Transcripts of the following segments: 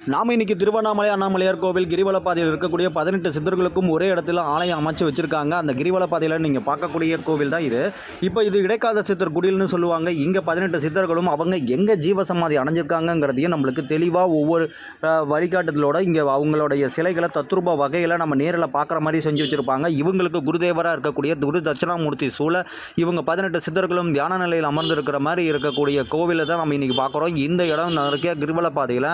நாம இன்னைக்கு திருவண்ணாமலை அண்ணாமலையார் கோவில் கிரிவல பாதையில் இருக்கக்கூடிய பதினெட்டு சித்தர்களுக்கும் ஒரே இடத்துல ஆலயம் அமைச்சு வச்சிருக்காங்க. அந்த கிரிவல பாதையில் நீங்கள் பார்க்கக்கூடிய கோவில் தான் இது. இப்போ இது இடைக்கால சித்தர் குடில்னு சொல்லுவாங்க. இங்கே பதினெட்டு சித்தர்களும் அவங்க எங்கே ஜீவசமாதி அடைஞ்சிருக்காங்கங்கிறதையும் நம்மளுக்கு தெளிவாக ஒவ்வொரு வழிகாட்டுதலோட இங்கே அவங்களுடைய சிலைகளை தத்ரூப வகையில் நம்ம நேரில் பார்க்குற மாதிரி செஞ்சு வச்சுருப்பாங்க. இவங்களுக்கு குருதேவராக இருக்கக்கூடிய குரு தட்சிணாமூர்த்தி சூழ இவங்க பதினெட்டு சித்தர்களும் தியான நிலையில் அமர்ந்திருக்கிற மாதிரி இருக்கக்கூடிய கோவிலை தான் நம்ம இன்றைக்கி பார்க்குறோம். இந்த இடம் நிறைய கிரிவல பாதையில்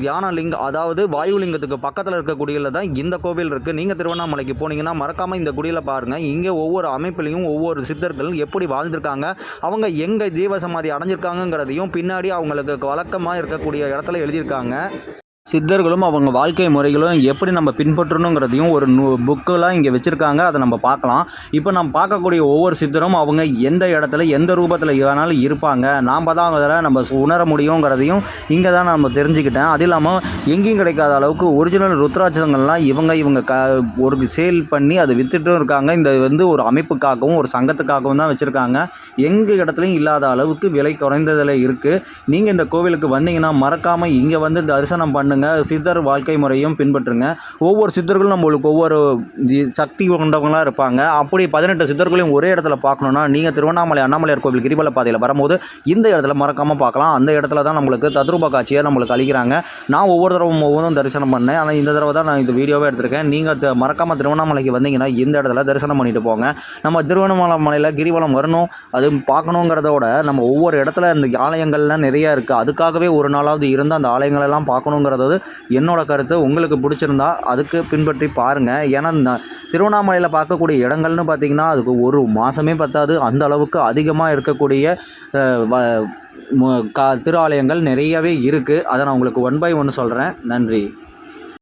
தியான லிங்கம் அதாவது வாயுலிங்கத்துக்கு பக்கத்தில் இருக்கக்கூடியல தான் இந்த கோவில் இருக்குது நீங்கள் திருவண்ணாமலைக்கு போனீங்கன்னா மறக்காமல் இந்த குடியில் பாருங்கள் இங்கே ஒவ்வொரு அமைப்புலையும் ஒவ்வொரு சித்தர்கள் எப்படி வாழ்ந்திருக்காங்க அவங்க எங்கே ஜீவசமாதி அடைஞ்சிருக்காங்கங்கிறதையும் பின்னாடி அவங்களுக்கு வழக்கமாக இருக்கக்கூடிய இடத்துல எழுதியிருக்காங்க. சித்தர்களும் அவங்க வாழ்க்கை முறைகளும் எப்படி நம்ம பின்பற்றணுங்கிறதையும் ஒரு நூ புக்கெலாம் இங்கே வச்சுருக்காங்க. அதை நம்ம பார்க்கலாம். இப்போ நம்ம பார்க்கக்கூடிய ஒவ்வொரு சித்தரும் அவங்க எந்த இடத்துல எந்த ரூபத்தில் வேணாலும் இருப்பாங்க. நாம் தான் அதில் நம்ம உணர முடியுங்கிறதையும் இங்கே தான் நம்ம தெரிஞ்சுக்கிட்டேன். அது இல்லாமல் எங்கேயும் கிடைக்காத அளவுக்கு ஒரிஜினல் ருத்ராட்சங்கள்லாம் இவங்க இவங்க க ஒரு சேல் பண்ணி அதை விற்றுட்டும் இருக்காங்க. இந்த வந்து ஒரு அமைப்புக்காகவும் ஒரு சங்கத்துக்காகவும் தான் வச்சுருக்காங்க. எங்கள் இடத்துலையும் இல்லாத அளவுக்கு விலை குறைந்ததில் இருக்குது நீங்கள் இந்த கோவிலுக்கு வந்தீங்கன்னா மறக்காமல் இங்கே வந்து தரிசனம் பண்ணுங்கள் சித்தர் வாழ்க்கை முறையும் பின்பற்றுங்க. ஒவ்வொரு சித்தர்களும் நம்மளுக்கு ஒவ்வொரு ஜி- சக்தி கொண்டவங்களாக இருப்பாங்க. அப்படி பதினெட்டு சித்தர்களையும் ஒரே இடத்துல பார்க்கணுன்னா நீங்கள் திருவண்ணாமலை அண்ணாமலையார் கோவில் கிரிவல பாதையில் வரும்போது இந்த இடத்துல மறக்காமல் பார்க்கலாம். அந்த இடத்துல தான் நம்மளுக்கு தத்ரூப காட்சியை நம்மளுக்கு அளிக்கிறாங்க. நான் ஒவ்வொரு தடவை ஒவ்வொன்றும் தரிசனம் பண்ணேன். ஆனால் இந்த தடவை தான் நான் இந்த வீடியோவே எடுத்திருக்கேன். நீங்கள் மறக்காமல் திருவண்ணாமலைக்கு வந்தீங்கன்னா இந்த இடத்துல தரிசனம் பண்ணிட்டு போங்க. நம்ம திருவண்ணாமலை மலையில் கிரிவலம் வரணும். அது பார்க்கணுங்கிறதோட நம்ம ஒவ்வொரு இடத்துல இந்த ஆலயங்கள்லாம் நிறையா இருக்குது அதுக்காகவே ஒரு நாளாவது இருந்து அந்த ஆலயங்களெல்லாம் பார்க்கணுங்கிறத அதாவது என்னோட கருத்து உங்களுக்கு பிடிச்சிருந்தா அதுக்கு பின்பற்றி பாருங்கள் ஏன்னா இந்த திருவண்ணாமலையில் பார்க்கக்கூடிய இடங்கள்னு பார்த்தீங்கன்னா அதுக்கு ஒரு மாதமே பத்தாது. அந்த அளவுக்கு அதிகமாக இருக்கக்கூடிய கா திருஆலயங்கள் நிறையவே இருக்குது அதை நான் உங்களுக்கு ஒன் பை ஒன்று சொல்கிறேன் நன்றி.